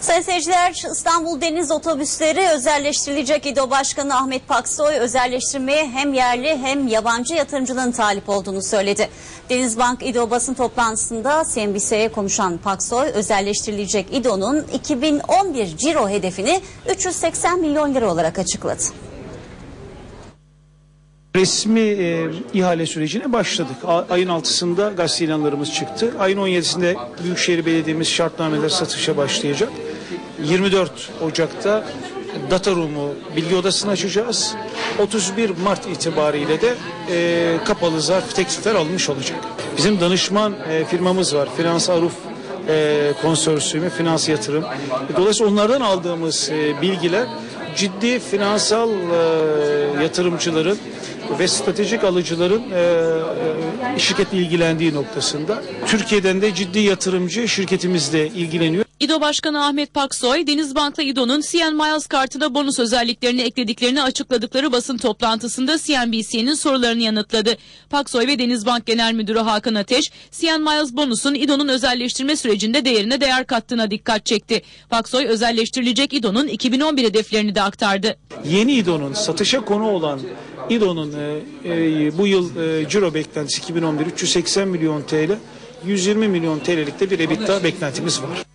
Sayın seyirciler İstanbul Deniz Otobüsleri özelleştirilecek İDO Başkanı Ahmet Paksoy özelleştirmeye hem yerli hem yabancı yatırımcının talip olduğunu söyledi. Denizbank İDO basın toplantısında CNBC'ye konuşan Paksoy özelleştirilecek İDO'nun 2011 ciro hedefini 380 milyon lira olarak açıkladı. Resmi e, ihale sürecine başladık. A- ayın 6'sında gazete ilanlarımız çıktı. Ayın 17'sinde Büyükşehir Belediye'miz şartnameler satışa başlayacak. 24 Ocak'ta data room'u bilgi odasını açacağız. 31 Mart itibariyle de e, kapalı zarf teklifler alınmış olacak. Bizim danışman e, firmamız var. Finans Aruf e, konsorsiyumu, finans yatırım. Dolayısıyla onlardan aldığımız e, bilgiler ciddi finansal e, yatırımcıların ve stratejik alıcıların e, e, şirketle ilgilendiği noktasında. Türkiye'den de ciddi yatırımcı şirketimizle ilgileniyor. İDO Başkanı Ahmet Paksoy, Denizbank'la İDO'nun CN Miles kartına bonus özelliklerini eklediklerini açıkladıkları basın toplantısında CNBC'nin sorularını yanıtladı. Paksoy ve Denizbank Genel Müdürü Hakan Ateş, CN Miles bonusun İDO'nun özelleştirme sürecinde değerine değer kattığına dikkat çekti. Paksoy özelleştirilecek İDO'nun 2011 hedeflerini de aktardı. Yeni İDO'nun satışa konu olan İDO'nun e, e, bu yıl e, ciro beklentisi 2011 380 milyon TL 120 milyon TL'lik de bir EBITDA beklentimiz var.